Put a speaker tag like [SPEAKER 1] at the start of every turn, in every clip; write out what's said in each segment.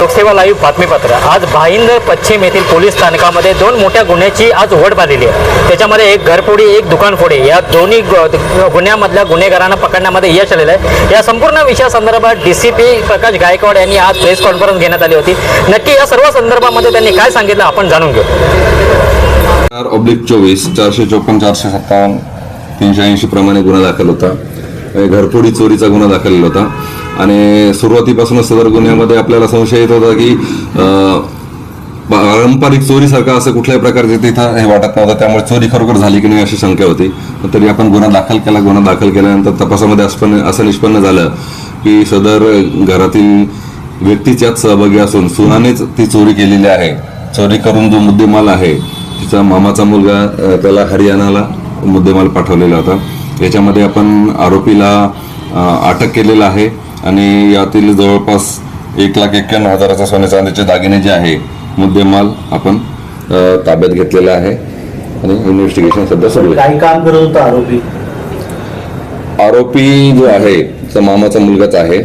[SPEAKER 1] लोकसेवा लाईव्ह बातमीपत्र. आज भाईंदर पश्चिम येथील पोलीस स्थानकामध्ये दोन मोठ्या गुन्ह्याची आज उघड झालेली आहे. त्याच्यामध्ये एक घरफोडी एक दुकानफोडी. या दोन्ही गुन्ह्यामधल्या गुन्हेगारांना पकडण्यामध्ये यश आलेलं आहे. या संपूर्ण विषयासंदर्भात D C P Prakash Gaikwad यांनी आज प्रेस कॉन्फरन्स घेण्यात आली होती. नक्की या सर्व संदर्भामध्ये त्यांनी काय सांगितलं आपण जाणून घेऊ.
[SPEAKER 2] चार ऑब्लिक चोवीस चारशे चोपन्न चारशे सत्तावन्न तीनशे ऐंशी प्रमाणे गुन्हा दाखल होता. घरपोडी घरफोडी चोरीचा गुन्हा दाखल होता. आणि सुरुवातीपासूनच सदर गुन्ह्यामध्ये आपल्याला संशय येत होता की पारंपरिक चोरीसारखा असं कुठल्याही प्रकारचे तिथं हे वाटत नव्हतं. त्यामुळे चोरी खरोखर झाली की नाही अशी शंका होती. तरी आपण गुन्हा दाखल केला. गुन्हा दाखल केल्यानंतर तपासामध्ये असं असं निष्पन्न झालं की सदर घरातील व्यक्तीच्याच सहभागी असून सुनानेच ती चोरी केलेली आहे. चोरी करून जो मुद्देमाल आहे तिचा मामाचा मुलगा त्याला हरियाणाला मुद्देमाल पाठवलेला होता. याच्यामध्ये आपण आरोपीला अटक केलेला आहे. आणि यातील जवळपास एक लाख एक्क्याण्णव हजाराचा सोने चांदीचे दागिने जे आहे मुद्देमाल आपण ताब्यात घेतलेला आहे आणि इन्व्हेस्टिगेशन सध्या सुरू आहे.
[SPEAKER 3] काय काम करत होता आरोपी?
[SPEAKER 2] आरोपी जो आहे तो मामाचा मुलगाच आहे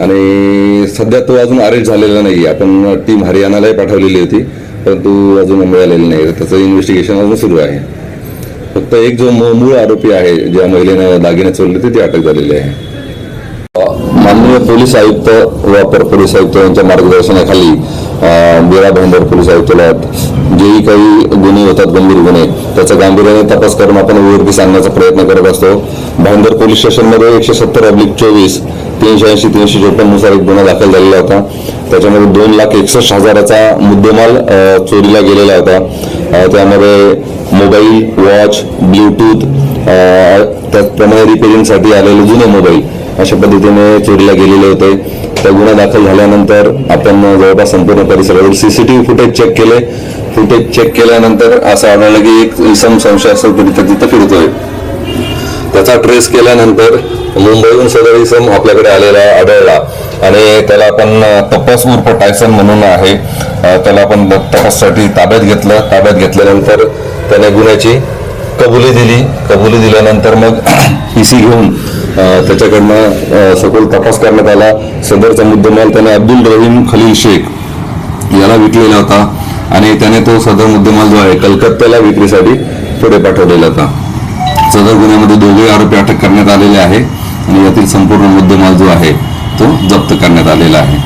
[SPEAKER 2] आणि सध्या तो अजून अरेस्ट झालेला नाही. आपण टीम हरियाणालाही पाठवलेली होती परंतु अजून मिळालेली नाही. त्याचं इन्व्हेस्टिगेशन अजून सुरू आहे. फक्त एक जो मूळ आरोपी आहे ज्या महिलेनं दागिने चोरले होते ती अटक झालेली आहे. माननीय पोलीस आयुक्त व पोलीस आयुक्त यांच्या मार्गदर्शनाखाली बिरा भांडर पोलीस आयुक्तालयात जेही काही गुन्हे होतात गंभीर गुन्हे त्याचा गांभीर्याने तपास करून आपण उघडकीस सांगण्याचा प्रयत्न करत असतो. भांडर पोलीस स्टेशनमध्ये एकशे सत्तर अब्लिक चोवीस तीनशे ऐंशी तीनशे चोपन्ननुसार एक गुन्हा दाखल झालेला होता. त्याच्यामध्ये दोन लाख एकसष्ट हजाराचा मुद्देमाल चोरीला गेलेला होता. त्यामध्ये मोबाईल वॉच ब्ल्यूटूथ त्याचप्रमाणे रिपेरिंगसाठी आलेले जुने मोबाईल. अशा पद्धतीने चोरीला गेलेले होते. त्या गुन्हा दाखल झाल्यानंतर आपण जवळपास संपूर्ण परिसरावर सीसीटीव्ही फुटेज चेक केले. फुटेज चेक केल्यानंतर असं आढळलं की एक इसम संशय असेल तिथं फिरतोय. त्याचा ट्रेस केल्यानंतर मुंबईहून सदर इसम आपल्याकडे आलेला आढळला. आणि त्याला आपण तपास उर्फ टायसन म्हणून आहे. त्याला आपण तपाससाठी ताब्यात घेतलं. ताब्यात घेतल्यानंतर त्याने गुन्ह्याची कबुली दिली. कबुली दिल्यानंतर मग पी सी घेऊन त्याच्याकडनं सखोल तपास करण्यात आला. सदरचा मुद्देमाल त्याने अब्दुल रहीम खलील शेख याला विकलेला होता आणि त्याने तो सदर मुद्देमाल जो आहे कलकत्त्याला विक्रीसाठी पुढे पाठवलेला होता. सदर गुन्ह्यामध्ये दोघे आरोपी अटक करण्यात आलेले आहे आणि यातील संपूर्ण मुद्देमाल जो आहे तो जप्त करण्यात आलेला आहे.